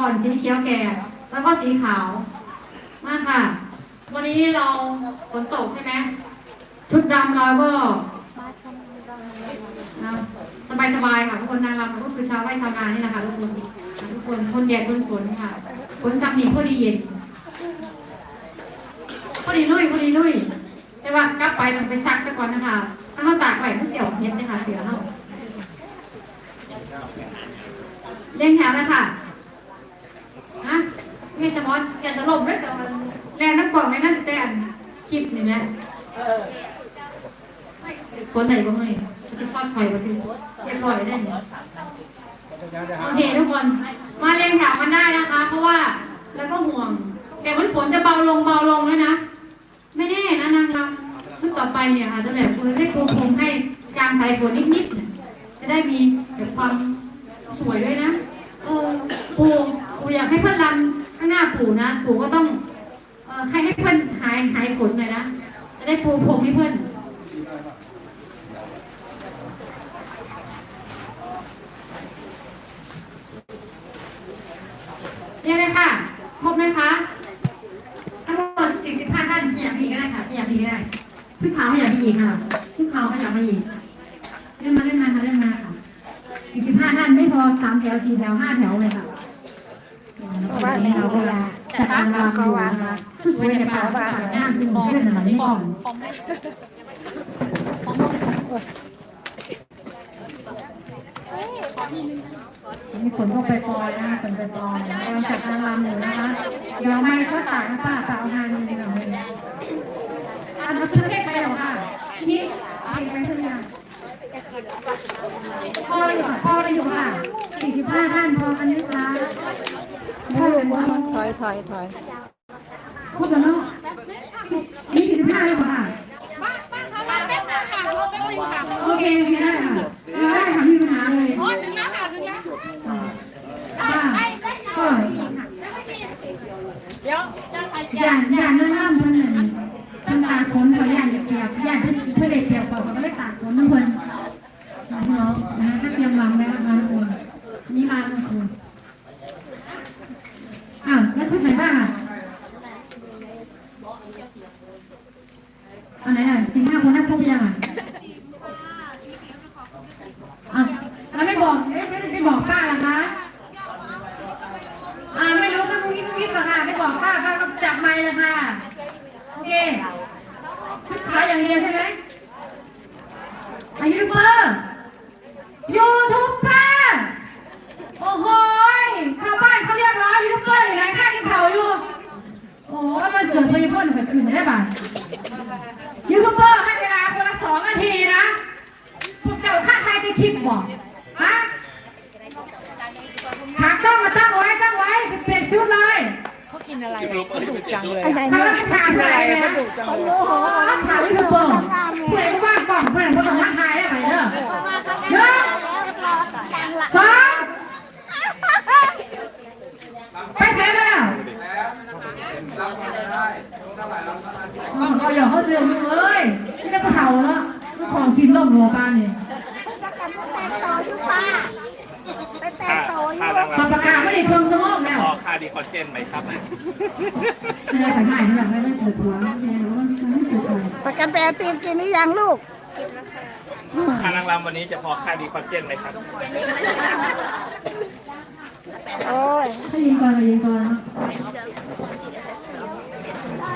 ก่อนสีเขียวแก่ แล้วก็สีขาว มากค่ะ วันนี้เราฝนตกใช่ไหมชุดดำเราก็สบายสบายๆค่ะทุกคนนางรำก็คือชาวไร่ชาวนานี่แหละค่ะทุกคนทุกคนทนแดดทนฝนค่ะฝนซ้ำนี่พอดีเย็นพอดีลุยพอดีลุยแต่ว่ากลับไปต้องไปซักซะก่อนนะคะถ้าเราตากไว้มันเสียวเฮ็ดนะคะเสียเราเลี้ยงแถวนะคะฮะ มีสมอนอยากจะลมด้วยแต่มันแรงนักบอกในนั่นแต่อันคลิปนี่นะฝนไหนบ้างเลยจะซอดไฟมาสิเรียบร้อยได้เนี่ยโอเคทุกคน มาเรียงแถวกันได้นะคะ เพราะว่าแล้วก็ห่วง แต่วันฝนจะเบาลงเบาลงแล้วนะ ไม่แน่นะนางรำชุดต่อไปเนี่ยอาจจะแบบเได้ปูพรมให้กลางสายฝนนิดๆจะได้มีแบบความสวยด้วยนะเออปูปูอยากให้เพื่อน ข้างหน้าปูนะปูก็ต้องเออให้ให้เพื่อนหายหายฝนหน่อยนะ จะได้ปูพรมให้เพื่อนเนี่ยเลยค่ะ ครบไหมคะ ทั้งหมด45ท่านขยับพีก็ได้ค่ะขยับพีก็ได้ชุดขาวขยับพีอีกค่ะชุดขาวขยับมาอีกเล่นมาเล่นมาค่ะเล่นมาค่ะ45ท่านไม่พอสามแถวสี่แถวห้าแถวเลยค่ะ ว่าในวลาจัดการวางอยู่นะคะคือสวยในป่าป่าหน้าซึ่งเพื่อนอะไรไม่พอมีผลก็ไปปลอยนะคะผลไปปลอยกำลังจัดการรำอยู่นะคะเดี๋ยวไม่ก็ต่ากนะป้าตากงานนึงหน่อยอันนั้นคือเลขไปหรอค่ะทีนี้เอาไปขึ้นยังพ่ออยู่พ่อไปอยู่ค่ะสี่สิบห้าท่านพอกันไหมคะ พ่อลงว่าถอยถอยถอย พูดกันเนาะนี่สี่สิบห้าเลยค่ะโอเคโอเคได้ค่ะได้ค่ะไม่มีปัญหาเลยป้าก็อย่างอย่างนั้นน้ำเพิ่นน่ะเพิ่นตากฝนเขาอย่างเดียวอย่างเพิ่นเพิ่นเด็กเดียวเขาก็เลยตากฝนน้ำเพิ่นน้องๆนะคะก็เตรียมวางไว้แล้วมาทุกคนนี่มาทุกคนอ้าวแล้วชุดไหนบ้างอะอันไหนอะสี่ห้าคนนับครบยังอะอะแล้วไม่ บอกไม่บอกป้าเหรอคะอ่าไม่รู้ก็งุ้งยิ้มงุ้งยิ้มหรอกค่ะไม่บอกป้าป้าก็จับไม้เลยค่ะ โอเคขายอย่างเดียวใช่ไหมอายุเบอร์ยูทูบเบอร์โอ้โหยชาวบ้านเขาเรียกร้องยูทูบเบอร์อยู่ไหนข้างที่เขาอยู่ โอ้โหมันเกิดพยาพ่นไปคืนไม่ได้บ้างยูทูบเบอร์ให้เวลาคนละสองนาทีนะพวกเจ้าข้างใครจะคิดบอกฮะหากต้องมาตั้งไว้ตั้งไว้เปลี่ยนชุดเลย เขากิน อะไรอะเขาดุจังเลยอะไรเขาต้องถามอะไรนะโอ้โหถามยูทูบเบอร์เพื่อนว่างก่อนเพื่อนเขาต้องมาทายได้ไหมเด้อหนึ่งสองไปเสร็จแล้วอ๋อเขาอย่าเขาเสื่อมเลยไม่ได้กระเทาแล้วของสินลมหัวปลาเนี่ย ดีคอนเจนไหมครับไม่ได้ขายถ่ายแบบไม่ได้เกิดหัวไม่ได้รู้ว่ามันไม่เกิดอะไรประกันแปรตีมกินหรือยังลูก ค่านางรำวันนี้จะพอค่าดีคอนเจนไหมครับ โอ้ยให้ยิงก่อนไปยิงก่อน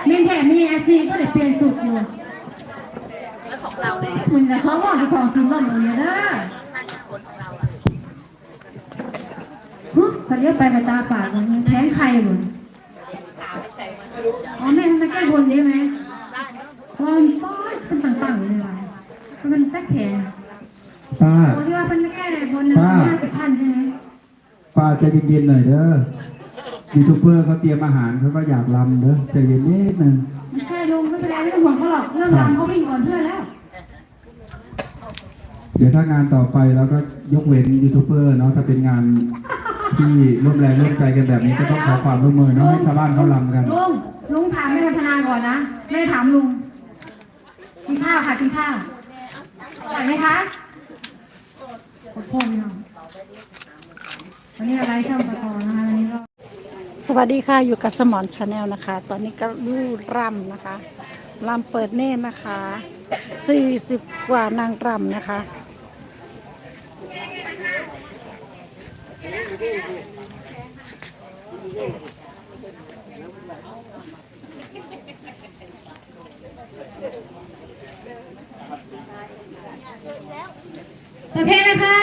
เมนแถมมีอาซีก็เดี๋ยวเปลี่ยนสุดอยู่คุณแต่เขาบอกจะของสินลมอย่างเงี้ยนะ ฮึเขาเรียกไปไปตาฝาดมันแทงใครหมดอ๋อแม่ทำไมแก้บนได้ไหมพอมันป้อยเป็นต่างๆเลยว่ะมันแตกแขนป้าโอ้ที่ว่าเป็นแก้บนละห้าสิบพันใช่ไหมป้าใจเย็นๆหน่อยเด้อยูทูบเบอร์เขาเตรียมอาหารเขาก็อยากลำเด้อใจเย็นนิดนึงไม่ใช่ลุงไม่เป็นไรไม่ต้องห่วงเขาหรอกเรื่องรำเขาวิ่งก่อนเพื่อนแล้ว เดี๋ยวถ้างานต่อไปเราก็ยกเว้นยูทูบเบอร์เนาะถ้าเป็นงาน ที่ร่วมแรงร่วมใจกันแบบนี้ก็ต้องขอความร่วมมือเนาะให้ชาวบ้านเขาลำกัน ลุงลุงถามแม่พัฒนาก่อนนะไม่ได้ถามลุงกินข้าวค่ะกินข้าวอร่อยไหมคะขอบคุณเนาะวันนี้อะไรช่างประกอบนะคะวันนี้ก็สวัสดีค่ะอยู่กับสมอนชาแนลนะคะ ตอนนี้ก็รูรำนะคะรำเปิดเนตรนะคะ40กว่านางรำนะคะ โอเคนะคะ